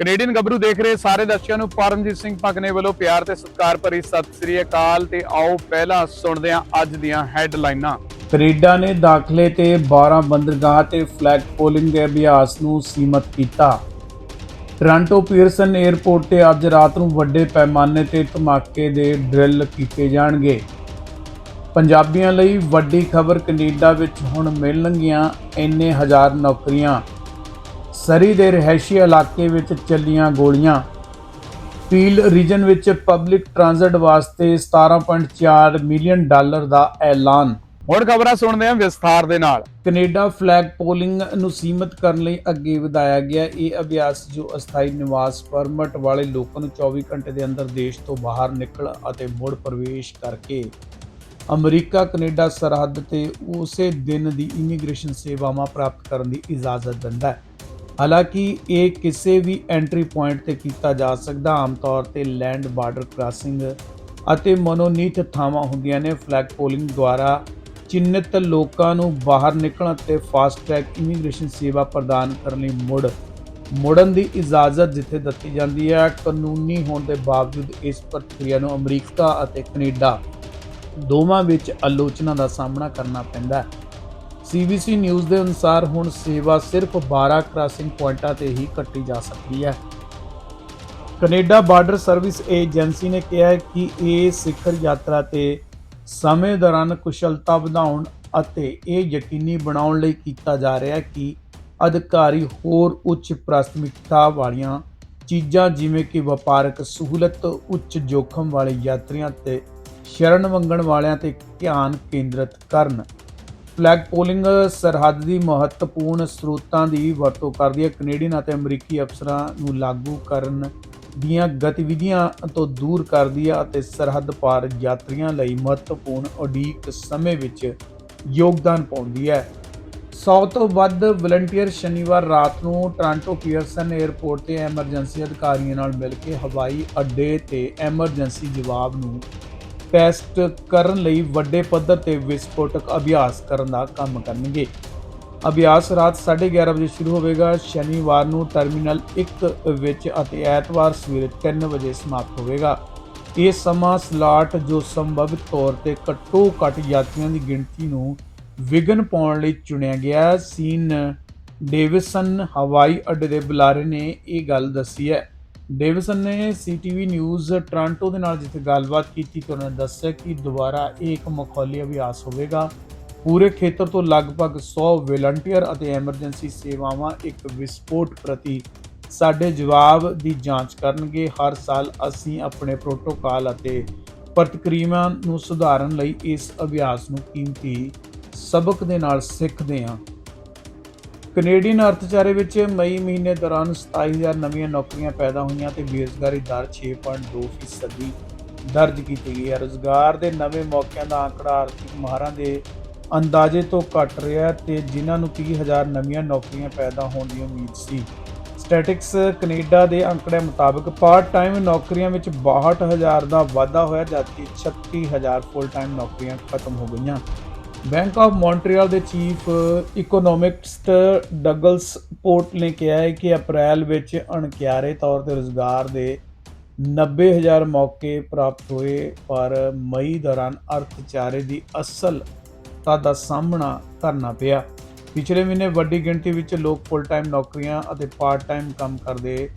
Canadian ਗੱਭਰੂ ਦੇਖ ਰਹੇ ਸਾਰੇ ਦਰਸ਼ਕਾਂ ਨੂੰ ਪਰਮਜੀਤ ਸਿੰਘ ਪਕਨੇ ਵੱਲੋਂ ਪਿਆਰ ਤੇ ਸਤਿਕਾਰ ਭਰੀ ਸਤਿ ਸ੍ਰੀ ਅਕਾਲ ਤੇ ਆਓ ਪਹਿਲਾਂ ਸੁਣਦੇ ਹਾਂ ਅੱਜ ਦੀਆਂ ਹੈਡਲਾਈਨਾਂ। ਕੈਨੇਡਾ ਨੇ ਦਾਖਲੇ ਤੇ 12 ਬੰਦਰਗਾਹ ਤੇ ਫਲੈਗ ਪੋਲਿੰਗ ਦੇ ਅਭਿਆਸ ਨੂੰ ਸੀਮਤ ਕੀਤਾ। ਟੋਰਾਂਟੋ ਪੀਅਰਸਨ 에ਅਰਪੋਰਟ ਤੇ ਅੱਜ ਰਾਤ ਨੂੰ ਵੱਡੇ ਪੈਮਾਨੇ ਤੇ ਧਮਾਕੇ ਦੇ ਡਰਿਲ ਕੀਤੇ ਜਾਣਗੇ। ਪੰਜਾਬੀਆਂ ਲਈ ਵੱਡੀ ਖਬਰ ਕੈਨੇਡਾ ਵਿੱਚ ਹੁਣ ਮਿਲਣਗੀਆਂ ਇੰਨੇ ਹਜ਼ਾਰ ਨੌਕਰੀਆਂ। ਸਰੀ ਦੇ ਰਿਹਾਇਸ਼ੀ ਇਲਾਕੇ ਵਿੱਚ ਚੱਲੀਆਂ ਗੋਲੀਆਂ। ਪੀਲ ਰੀਜਨ ਵਿੱਚ ਪਬਲਿਕ ਟ੍ਰਾਂਜ਼ਿਟ ਵਾਸਤੇ 17.4 ਮਿਲੀਅਨ ਡਾਲਰ ਦਾ ਐਲਾਨ। ਹੁਣ ਖਬਰਾਂ ਸੁਣਦੇ ਹਾਂ ਵਿਸਥਾਰ ਦੇ ਨਾਲ। ਕੈਨੇਡਾ ਫਲੈਗ ਪੋਲਿੰਗ ਨੂੰ ਸੀਮਤ ਕਰਨ ਲਈ ਅੱਗੇ ਵਧਾਇਆ ਗਿਆ। ਇਹ ਅਭਿਆਸ ਜੋ ਅਸਥਾਈ ਨਿਵਾਸ ਪਰਮਿਟ ਵਾਲੇ ਲੋਕਾਂ ਨੂੰ 24 ਘੰਟੇ ਦੇ ਅੰਦਰ ਦੇਸ਼ ਤੋਂ ਬਾਹਰ ਨਿਕਲ ਅਤੇ ਮੁੜ ਪ੍ਰਵੇਸ਼ ਕਰਕੇ ਅਮਰੀਕਾ ਕੈਨੇਡਾ ਸਰਹੱਦ ਤੇ ਉਸੇ ਦਿਨ ਦੀ ਇਮੀਗ੍ਰੇਸ਼ਨ ਸੇਵਾਵਾਂ ਪ੍ਰਾਪਤ ਕਰਨ ਦੀ ਇਜਾਜ਼ਤ ਦਿੰਦਾ ਹੈ। ਹਾਲਾਂਕਿ ਇਹ ਕਿਸੇ ਵੀ ਐਂਟਰੀ ਪੁਆਇੰਟ ਤੇ ਕੀਤਾ ਜਾ ਸਕਦਾ। ਆਮ ਤੌਰ ਤੇ ਲੈਂਡ ਬਾਰਡਰ ਕ੍ਰਾਸਿੰਗ ਅਤੇ ਮਨੋਨੀਤ ਥਾਵਾਂ ਹੁੰਦੀਆਂ ਨੇ। ਫਲੈਗ ਪੋਲਿੰਗ ਦੁਆਰਾ ਚਿੰਨ੍ਹਿਤ ਲੋਕਾਂ ਨੂੰ ਬਾਹਰ ਨਿਕਲਣ ਅਤੇ ਫਾਸਟ ਟਰੈਕ ਇਮੀਗ੍ਰੇਸ਼ਨ ਸੇਵਾ ਪ੍ਰਦਾਨ ਕਰਨ ਲਈ ਮੁੜ, ਮੁੜਨ ਦੀ ਇਜਾਜ਼ਤ ਜਿੱਥੇ ਦਿੱਤੀ ਜਾਂਦੀ ਹੈ। ਕਾਨੂੰਨੀ ਹੋਣ ਦੇ ਬਾਵਜੂਦ ਇਸ ਪ੍ਰਕਿਰਿਆ ਨੂੰ ਅਮਰੀਕਾ ਅਤੇ ਕੈਨੇਡਾ ਦੋਵਾਂ ਵਿੱਚ ਆਲੋਚਨਾ ਦਾ ਸਾਹਮਣਾ ਕਰਨਾ ਪੈਂਦਾ ਹੈ। ਸੀਬੀਸੀ ਨਿਊਜ਼ ਦੇ ਅਨੁਸਾਰ ਹੁਣ ਸੇਵਾ ਸਿਰਫ 12 ਕ੍ਰਾਸਿੰਗ ਪੁਆਇੰਟਾਂ ਤੇ ਹੀ ਕੱਟੀ ਜਾ ਸਕਦੀ ਹੈ। ਕੈਨੇਡਾ ਬਾਰਡਰ ਸਰਵਿਸ ਏਜੰਸੀ ਨੇ ਕਿਹਾ ਹੈ ਕਿ ਇਹ ਸਿਖਰ ਯਾਤਰਾ ਤੇ ਸਮੇਂ ਦੌਰਾਨ ਕੁਸ਼ਲਤਾ ਵਧਾਉਣ ਅਤੇ ਇਹ ਯਕੀਨੀ ਬਣਾਉਣ ਲਈ ਕੀਤਾ ਜਾ ਰਿਹਾ ਹੈ ਕਿ ਅਧਿਕਾਰੀ ਹੋਰ ਉੱਚ ਪ੍ਰਾਥਮਿਕਤਾ ਵਾਲੀਆਂ ਚੀਜ਼ਾਂ ਜਿਵੇਂ ਕਿ ਵਪਾਰਕ ਸਹੂਲਤ, ਉੱਚ ਜੋਖਮ ਵਾਲੇ ਯਾਤਰੀਆਂ ਤੇ ਸ਼ਰਨ ਮੰਗਣ ਵਾਲਿਆਂ ਤੇ ਧਿਆਨ ਕੇਂਦਰਿਤ ਕਰਨ। ਫਲੈਗ ਪੋਲਿੰਗ ਸਰਹੱਦ ਦੀ ਮਹੱਤਵਪੂਰਨ ਸਰੋਤਾਂ ਦੀ ਵਰਤੋਂ ਕਰਦੀ ਹੈ। ਕੈਨੇਡੀਅਨ ਅਤੇ ਅਮਰੀਕੀ ਅਫਸਰਾਂ ਨੂੰ ਲਾਗੂ ਕਰਨ ਦੀਆਂ ਗਤੀਵਿਧੀਆਂ ਤੋਂ ਦੂਰ ਕਰਦੀ ਹੈ ਅਤੇ ਸਰਹੱਦ ਪਾਰ ਯਾਤਰੀਆਂ ਲਈ ਮਹੱਤਵਪੂਰਨ ਉਡੀਕ ਸਮੇਂ ਵਿੱਚ ਯੋਗਦਾਨ ਪਾਉਂਦੀ ਹੈ। 100 ਤੋਂ ਵੱਧ ਵਲੰਟੀਅਰ ਸ਼ਨੀਵਾਰ ਰਾਤ ਨੂੰ ਟੋਰਾਂਟੋ ਪੀਅਰਸਨ 에ਅਰਪੋਰਟ ਤੇ ਐਮਰਜੈਂਸੀ ਅਧਿਕਾਰੀਆਂ ਨਾਲ ਮਿਲ ਕੇ ਹਵਾਈ ਅੱਡੇ ਤੇ ਐਮਰਜੈਂਸੀ ਜਵਾਬ ਨੂੰ ਟੈਸਟ ਕਰਨ ਲਈ ਵੱਡੇ ਪੱਧਰ ਤੇ ਵਿਸਫੋਟਕ ਅਭਿਆਸ ਕਰਨ ਦਾ ਕੰਮ ਕਰਨਗੇ। ਅਭਿਆਸ ਰਾਤ 11:30 ਵਜੇ ਸ਼ੁਰੂ ਹੋਵੇਗਾ। ਸ਼ਨੀਵਾਰ ਨੂੰ ਟਰਮੀਨਲ 1 ਵਿੱਚ ਅਤੇ ਐਤਵਾਰ ਸਵੇਰੇ 3 ਵਜੇ ਸਮਾਪਤ ਹੋਵੇਗਾ। ਇਹ ਸਮਾਂ ਸਲਾਟ ਜੋ ਸੰਭਵਿਤ ਤੌਰ ਤੇ ਘੱਟੋ ਘੱਟ ਯਾਤਰੀਆਂ ਦੀ ਗਿਣਤੀ ਨੂੰ ਵਿਘਨ ਪਾਉਣ ਲਈ ਚੁਣਿਆ ਗਿਆ। ਸੀਨ ਡੇਵਿਸਨ ਹਵਾਈ ਅੱਡੇ ਦੇ ਬੁਲਾਰੇ ਨੇ ਇਹ ਗੱਲ ਦੱਸੀ ਹੈ। ਡੇਵਿਸਨ ਨੇ ਸੀਟੀਵੀ ਨਿਊਜ਼ ਟੋਰਾਂਟੋ ਦੇ ਨਾਲ ਜਿੱਥੇ ਗੱਲਬਾਤ ਕੀਤੀ ਤਾਂ ਉਹਨਾਂ ਨੇ ਦੱਸਿਆ ਕਿ ਦੁਬਾਰਾ ਇਹ ਇੱਕ ਮਖੌਲੀ ਅਭਿਆਸ ਹੋਵੇਗਾ। ਪੂਰੇ ਖੇਤਰ ਤੋਂ ਲਗਭਗ 100 ਵਲੰਟੀਅਰ ਅਤੇ ਐਮਰਜੈਂਸੀ ਸੇਵਾਵਾਂ ਇੱਕ ਵਿਸਫੋਟ ਪ੍ਰਤੀ ਸਾਡੇ ਜਵਾਬ ਦੀ ਜਾਂਚ ਕਰਨਗੇ। ਹਰ ਸਾਲ ਅਸੀਂ ਆਪਣੇ ਪ੍ਰੋਟੋਕਾਲ ਅਤੇ ਪ੍ਰਤੀਕ੍ਰਿਆ ਨੂੰ ਸੁਧਾਰਨ ਲਈ ਇਸ ਅਭਿਆਸ ਨੂੰ ਕੀਮਤੀ ਸਬਕ ਦੇ ਨਾਲ ਸਿੱਖਦੇ ਹਾਂ। ਕੈਨੇਡੀਅਨ ਅਰਥਚਾਰੇ ਵਿੱਚ ਮਈ ਮਹੀਨੇ ਦੌਰਾਨ 27000 ਨਵੀਆਂ ਨੌਕਰੀਆਂ ਪੈਦਾ ਹੋਈਆਂ ਤੇ ਬੇਰੁਜ਼ਗਾਰੀ ਦਰ 6.2% ਫੀਸਦੀ ਦਰਜ ਕੀਤੀ ਗਈ ਹੈ। ਰੁਜ਼ਗਾਰ ਦੇ ਨਵੇਂ ਮੌਕਿਆਂ ਦਾ ਆંકੜਾ ਆਰਥਿਕ ਮਾਹਰਾਂ ਦੇ ਅੰਦਾਜ਼ੇ ਤੋਂ ਘੱਟ ਰਿਹਾ ਹੈ ਤੇ ਜਿਨ੍ਹਾਂ ਨੂੰ 30000 ਨਵੀਆਂ ਨੌਕਰੀਆਂ ਪੈਦਾ ਹੋਣ ਦੀ ਉਮੀਦ ਸੀ। ਸਟੈਟਿਕਸ ਕੈਨੇਡਾ ਦੇ ਅੰਕੜਿਆਂ ਮੁਤਾਬਕ ਪਾਰਟ ਟਾਈਮ ਨੌਕਰੀਆਂ ਵਿੱਚ 62000 ਦਾ ਵਾਧਾ ਹੋਇਆ, ਜਦਕਿ 36000 ਫੁੱਲ ਟਾਈਮ ਨੌਕਰੀਆਂ ਖਤਮ ਹੋ ਗਈਆਂ। ਬੈਂਕ ਆਫ ਮੌਂਟਰੀਅਲ ਦੇ ਚੀਫ ਇਕਨੋਮਿਸਟ ਡਗਲਸ ਪੋਰਟ ਨੇ ਕਿਹਾ ਹੈ ਕਿ ਅਪ੍ਰੈਲ ਵਿੱਚ ਅਣਕਿਆਰੇ ਤੌਰ ਤੇ ਰੁਜ਼ਗਾਰ ਦੇ 90000 ਮੌਕੇ ਪ੍ਰਾਪਤ ਹੋਏ, ਪਰ ਮਈ ਦੌਰਾਨ ਅਰਥਚਾਰੇ ਦੀ ਅਸਲ ਦਾ ਸਾਹਮਣਾ ਕਰਨਾ ਪਿਆ। ਪਿਛਲੇ ਮਹੀਨੇ ਵੱਡੀ ਗਿਣਤੀ ਵਿੱਚ ਲੋਕ ਫੁੱਲ ਟਾਈਮ ਨੌਕਰੀਆਂ ਅਤੇ ਪਾਰਟ ਟਾਈਮ ਕੰਮ ਕਰਦੇ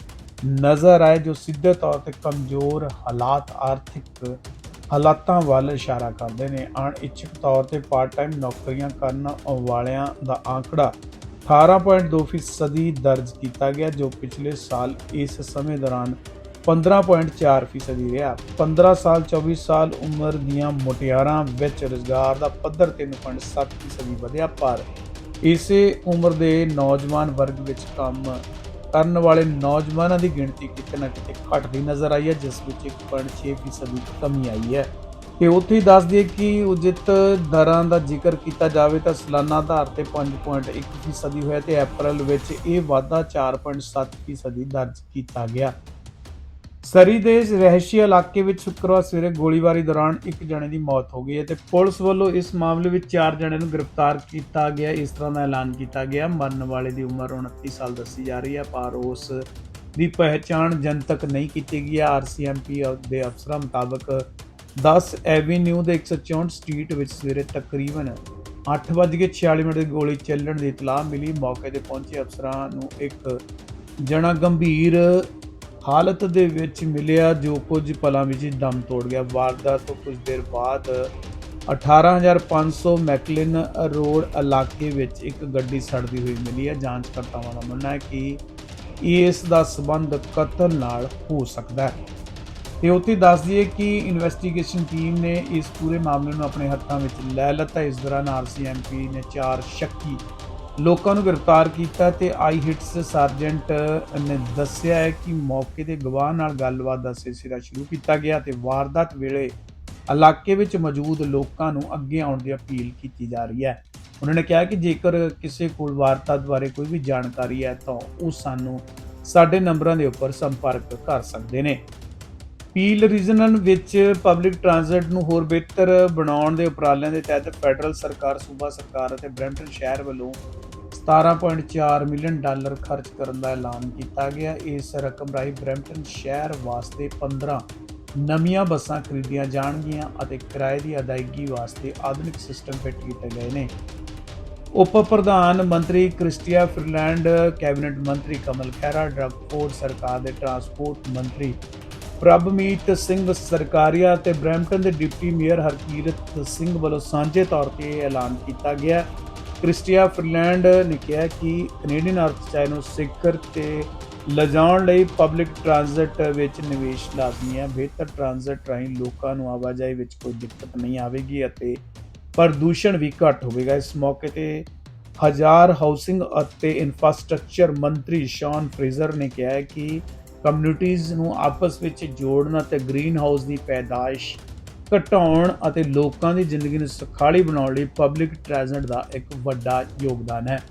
ਨਜ਼ਰ ਆਏ, ਜੋ ਸਿੱਧੇ ਤੌਰ ਤੇ ਕਮਜ਼ੋਰ ਹਾਲਾਤ, ਆਰਥਿਕ ਹਾਲਾਤਾਂ ਵੱਲ ਇਸ਼ਾਰਾ ਕਰਦੇ ਨੇ। ਅਣਇੱਛਕ ਤੌਰ ਤੇ ਪਾਰਟ ਟਾਈਮ ਨੌਕਰੀਆਂ ਕਰਨ ਵਾਲਿਆਂ ਦਾ ਆંકੜਾ 18.2% ਫੀਸਦੀ ਦਰਜ ਕੀਤਾ ਗਿਆ, ਜੋ ਪਿਛਲੇ ਸਾਲ ਇਸ ਸਮੇਂ ਦੌਰਾਨ 15.4% ਫੀਸਦੀ ਰਿਹਾ। 15 ਸਾਲ 24 ਸਾਲ ਉਮਰ ਦੀਆਂ ਮੁਟਿਆਰਾਂ ਵਿੱਚ ਰੁਜ਼ਗਾਰ ਦਾ ਪੱਧਰ 3.7% ਫੀਸਦੀ ਵਧਿਆ, ਪਰ ਇਸੇ ਉਮਰ ਦੇ ਨੌਜਵਾਨ ਵਰਗ ਵਿੱਚ ਕੰਮ ਕਰਨ ਵਾਲੇ ਨੌਜਵਾਨਾਂ ਦੀ ਗਿਣਤੀ ਕਿਤੇ ਨਾ ਕਿਤੇ ਘਟਦੀ ਨਜ਼ਰ ਆਈ ਹੈ, ਜਿਸ ਵਿੱਚ 1.6% ਫੀਸਦੀ ਕਮੀ ਆਈ ਹੈ। ਤੇ ਉੱਥੇ ਹੀ ਦੱਸ ਦਈਏ ਕਿ ਉਜਿਤ ਦਰਾਂ ਦਾ ਜ਼ਿਕਰ ਕੀਤਾ ਜਾਵੇ ਤਾਂ ਸਾਲਾਨਾ ਆਧਾਰ ਤੇ 5.1% ਫੀਸਦੀ ਹੋਇਆ ਤੇ ਅਪ੍ਰੈਲ ਵਿੱਚ ਇਹ ਵਾਧਾ 4.7% ਫੀਸਦੀ ਦਰਜ ਕੀਤਾ ਗਿਆ। ਸਰੀ ਦੇ ਰਹਿਸ਼ੀ ਇਲਾਕੇ ਵਿੱਚ ਸ਼ੁੱਕਰਵਾਰ ਸਵੇਰੇ ਗੋਲੀਬਾਰੀ ਦੌਰਾਨ ਇੱਕ ਜਣੇ ਦੀ ਮੌਤ ਹੋ ਗਈ ਹੈ ਤੇ ਪੁਲਿਸ ਵੱਲੋਂ ਇਸ ਮਾਮਲੇ ਵਿੱਚ ਚਾਰ ਜਣਿਆਂ ਨੂੰ ਗ੍ਰਿਫਤਾਰ ਕੀਤਾ ਗਿਆ। ਇਸ ਤਰ੍ਹਾਂ ਦਾ ਐਲਾਨ ਕੀਤਾ ਗਿਆ। ਮਰਨ ਵਾਲੇ ਦੀ ਉਮਰ 29 ਸਾਲ ਦੱਸੀ ਜਾ ਰਹੀ ਹੈ, ਪਰ ਉਸ ਦੀ ਪਹਿਚਾਣ ਜਨਤਕ ਨਹੀਂ ਕੀਤੀ ਗਈ ਹੈ। ਆਰਸੀਐਮਪੀ ਦੇ ਅਫਸਰਾਂ ਮੁਤਾਬਕ 10 ਐਵੀਨਿਊ ਦੇ 164 ਸਟਰੀਟ ਵਿੱਚ ਸਵੇਰੇ ਤਕਰੀਬਨ 8:46 ਮਿੰਟ ਦੀ ਗੋਲੀ ਚੱਲਣ ਦੀ ਇਤਲਾਹ ਮਿਲੀ। ਮੌਕੇ ਤੇ ਪਹੁੰਚੇ ਅਫਸਰਾਂ ਨੂੰ ਇੱਕ ਜਣਾ ਗੰਭੀਰ ਹਾਲਤ ਦੇ ਵਿੱਚ ਮਿਲਿਆ ਜੋ ਕੁਝ ਪਲਾਂ ਵਿੱਚ ਹੀ ਦਮ ਤੋੜ ਗਿਆ। ਵਾਰਦਾਤ ਤੋਂ ਕੁਝ ਦੇਰ ਬਾਅਦ 18500 ਮੈਕਲਿਨ ਰੋਡ ਇਲਾਕੇ ਵਿੱਚ ਇੱਕ ਗੱਡੀ ਸੜਦੀ ਹੋਈ ਮਿਲੀ ਹੈ। ਜਾਂਚਕਰਤਾਵਾਂ ਦਾ ਮੰਨਣਾ ਹੈ ਕਿ ਇਸ ਦਾ ਸਬੰਧ ਕਤਲ ਨਾਲ ਹੋ ਸਕਦਾ ਹੈ। ਤੇ ਉੱਥੇ ਦੱਸ ਦਈਏ ਕਿ ਇਨਵੈਸਟੀਗੇਸ਼ਨ ਟੀਮ ਨੇ ਇਸ ਪੂਰੇ ਮਾਮਲੇ ਨੂੰ ਆਪਣੇ ਹੱਥਾਂ ਵਿੱਚ ਲੈ ਲਿੱਤਾ ਇਸ ਦੌਰਾਨ ਆਰਸੀਐਮਪੀ ਨੇ ਚਾਰ ਸ਼ੱਕੀ ਲੋਕਾਂ ਨੂੰ ਗ੍ਰਿਫਤਾਰ ਕੀਤਾ ਤੇ ਆਈ ਹਿਟਸ ਸਰਜੈਂਟ ਨੇ ਦੱਸਿਆ ਹੈ ਕਿ ਮੌਕੇ ਦੇ ਗਵਾਹ ਨਾਲ ਗੱਲਬਾਤ ਦਾ ਸਿਲਸਿਲਾ ਸ਼ੁਰੂ ਕੀਤਾ ਗਿਆ ਤੇ ਵਾਰਦਾਤ ਵੇਲੇ ਇਲਾਕੇ ਵਿੱਚ ਮੌਜੂਦ ਲੋਕਾਂ ਨੂੰ ਅੱਗੇ ਆਉਣ ਦੀ ਅਪੀਲ ਕੀਤੀ ਜਾ ਰਹੀ ਹੈ। ਉਹਨਾਂ ਨੇ ਕਿਹਾ ਕਿ ਜੇਕਰ ਕਿਸੇ ਕੋਲ ਵਾਰਦਾਤ ਬਾਰੇ ਕੋਈ ਵੀ ਜਾਣਕਾਰੀ ਹੈ ਤਾਂ ਉਹ ਸਾਨੂੰ ਸਾਡੇ ਨੰਬਰਾਂ ਦੇ ਉੱਪਰ ਸੰਪਰਕ ਕਰ ਸਕਦੇ ਨੇ। ਪੀਲ ਰੀਜਨਲ ਵਿੱਚ ਪਬਲਿਕ ਟ੍ਰਾਂਜ਼ਿਟ ਨੂੰ ਹੋਰ ਬਿਹਤਰ ਬਣਾਉਣ ਦੇ ਉਪਰਾਲਿਆਂ ਦੇ ਤਹਿਤ ਫੈਡਰਲ ਸਰਕਾਰ, ਸੂਬਾ ਸਰਕਾਰ ਅਤੇ ਬਰੈਂਪਟਨ ਸ਼ਹਿਰ ਵੱਲੋਂ 17.4 ਮਿਲੀਅਨ ਡਾਲਰ ਖਰਚ ਕਰਨ ਦਾ ਐਲਾਨ ਕੀਤਾ ਗਿਆ। ਇਸ ਰਕਮ ਰਾਹੀਂ ਬਰੈਂਪਟਨ ਸ਼ਹਿਰ ਵਾਸਤੇ 15 ਨਵੀਆਂ ਬੱਸਾਂ ਖਰੀਦੀਆਂ ਜਾਣਗੀਆਂ ਅਤੇ ਕਿਰਾਏ ਦੀ ਅਦਾਇਗੀ ਵਾਸਤੇ ਆਧੁਨਿਕ ਸਿਸਟਮ ਫਿੱਟ ਕੀਤੇ ਗਏ ਨੇ। ਉਪ ਪ੍ਰਧਾਨ ਮੰਤਰੀ ਕ੍ਰਿਸਟੀਆ ਫਿਰਲੈਂਡ, ਕੈਬਨਿਟ ਮੰਤਰੀ ਕਮਲ ਖੈਰਾ ਡਰਗਪੋਰਟ ਸਰਕਾਰ ਦੇ ਟਰਾਂਸਪੋਰਟ ਮੰਤਰੀ ਪ੍ਰਭਮੀਤ ਸਿੰਘ ਸਰਕਾਰੀਆ ਤੇ ਬ੍ਰੈਂਪਟਨ ਦੇ ਡਿਪਟੀ ਮੇਅਰ ਹਰਕੀਰਤ ਸਿੰਘ ਵੱਲੋਂ ਸਾਂਝੇ ਤੌਰ ਤੇ ਇਹ ਐਲਾਨ ਕੀਤਾ ਗਿਆ। ਕ੍ਰਿਸਟੀਆ ਫਰਲੈਂਡ ਨੇ ਕਿਹਾ ਕਿ ਕੈਨੇਡੀਅਨ ਅਰਥਚਾਈ ਨੂੰ ਸਿਖਰ ਤੇ ਲਿਜਾਉਣ ਲਈ ਪਬਲਿਕ ਟ੍ਰਾਂਜ਼ਿਟ ਵਿੱਚ ਨਿਵੇਸ਼ ਲਾਜ਼ਮੀ ਹੈ। ਬਿਹਤਰ ਟ੍ਰਾਂਜ਼ਿਟ ਰਾਹੀਂ ਲੋਕਾਂ ਨੂੰ ਆਵਾਜਾਈ ਵਿੱਚ ਕੋਈ ਦਿੱਕਤ ਨਹੀਂ ਆਵੇਗੀ ਅਤੇ ਪ੍ਰਦੂਸ਼ਣ ਵੀ ਘੱਟ ਹੋਵੇਗਾ। ਇਸ ਮੌਕੇ ਤੇ ਹਜ਼ਾਰ ਹਾਊਸਿੰਗ ਅਤੇ ਇਨਫਰਾਸਟ੍ਰਕਚਰ ਮੰਤਰੀ ਸ਼ੌਨ ਫਰੇਜ਼ਰ ਨੇ ਕਿਹਾ ਕਿ ਕਮਿਊਨਿਟੀਜ਼ ਨੂੰ ਆਪਸ ਵਿੱਚ ਜੋੜਨ ਅਤੇ ਗ੍ਰੀਨ ਹਾਊਸ ਦੀ ਪੈਦਾਇਸ਼ ਘਟਾਉਣ ਅਤੇ ਲੋਕਾਂ ਦੀ ਜ਼ਿੰਦਗੀ ਨੂੰ ਸੁਖਾਲੀ ਬਣਾਉਣ ਲਈ ਪਬਲਿਕ ਟ੍ਰਾਂਜ਼ਿਟ ਦਾ ਇੱਕ ਵੱਡਾ ਯੋਗਦਾਨ ਹੈ।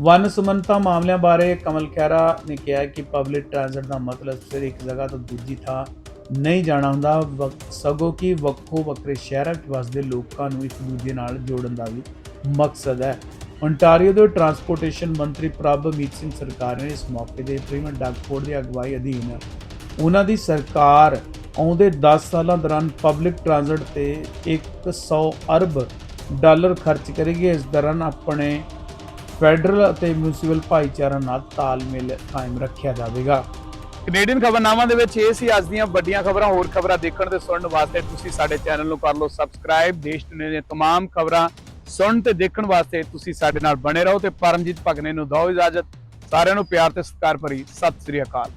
ਵਨ ਸੁਮੰਤਾ ਮਾਮਲਿਆਂ ਬਾਰੇ ਕਮਲ ਖੈਰਾ ਨੇ ਕਿਹਾ ਕਿ ਪਬਲਿਕ ਟ੍ਰਾਂਜ਼ਿਟ ਦਾ ਮਤਲਬ ਸਿਰਫ ਇੱਕ ਜਗ੍ਹਾ ਤੋਂ ਦੂਜੀ ਥਾਂ ਨਹੀਂ ਜਾਣਾ ਹੁੰਦਾ। ਵਕ- ਸਗੋਂ ਕਿ ਵੱਖੋ ਵੱਖਰੇ ਸ਼ਹਿਰਾਂ ਵਿੱਚ ਵਸਦੇ ਲੋਕਾਂ ਨੂੰ ਇੱਕ ਦੂਜੇ ਨਾਲ ਜੋੜਨ ਦਾ ਵੀ ਮਕਸਦ ਹੈ। ontario ਦੇ ਟਰਾਂਸਪੋਰਟੇਸ਼ਨ ਮੰਤਰੀ ਪ੍ਰਭਮੀਤ ਸਿੰਘ ਸਰਕਾਰ ਨੇ ਇਸ ਮੌਕੇ ਤੇ ਪ੍ਰੀਮਨ ਡਾਕਫੋਰਡ ਦੀ ਅਗਵਾਈ ਅਧੀਨ ਉਹਨਾਂ ਦੀ ਸਰਕਾਰ ਆਉਂਦੇ 10 ਸਾਲਾਂ ਦੌਰਾਨ ਪਬਲਿਕ ਟ੍ਰਾਂਜ਼ਿਟ ਤੇ 100 ਅਰਬ ਡਾਲਰ ਖਰਚ ਕਰੇਗੀ ਇਸ ਦੌਰਾਨ ਆਪਣੇ ਫੈਡਰਲ ਅਤੇ ਮਿਊਨਿਸਪਲ ਭਾਈਚਾਰਾ ਨਾਲ ਤਾਲਮੇਲ ਕਾਇਮ ਰੱਖਿਆ ਜਾਵੇਗਾ ਕੈਨੇਡੀਅਨ ਖਬਰਨਾਮਾ ਦੇ ਵਿੱਚ ਇਹ ਸੀ ਅੱਜ ਦੀਆਂ ਵੱਡੀਆਂ ਖਬਰਾਂ ਹੋਰ ਖਬਰਾਂ ਦੇਖਣ ਤੇ ਸੁਣਨ ਵਾਸਤੇ ਤੁਸੀਂ ਸਾਡੇ ਚੈਨਲ ਨੂੰ ਕਰ ਲਓ ਸਬਸਕ੍ਰਾਈਬ ਦੇਸ਼ ਦੁਨੀਆ ਦੀਆਂ तमाम ਖਬਰਾਂ ਸੁਣਨ ਤੇ ਦੇਖਣ ਵਾਸਤੇ ਤੁਸੀਂ ਸਾਡੇ ਨਾਲ ਬਣੇ ਰਹੋ ਤੇ ਪਰਮਜੀਤ ਭਗਨੇ ਨੂੰ ਦਿਓ ਇਜਾਜ਼ਤ। ਸਾਰਿਆਂ ਨੂੰ ਪਿਆਰ ਤੇ ਸਤਿਕਾਰ ਭਰੀ ਸਤਿ ਸ੍ਰੀ ਅਕਾਲ।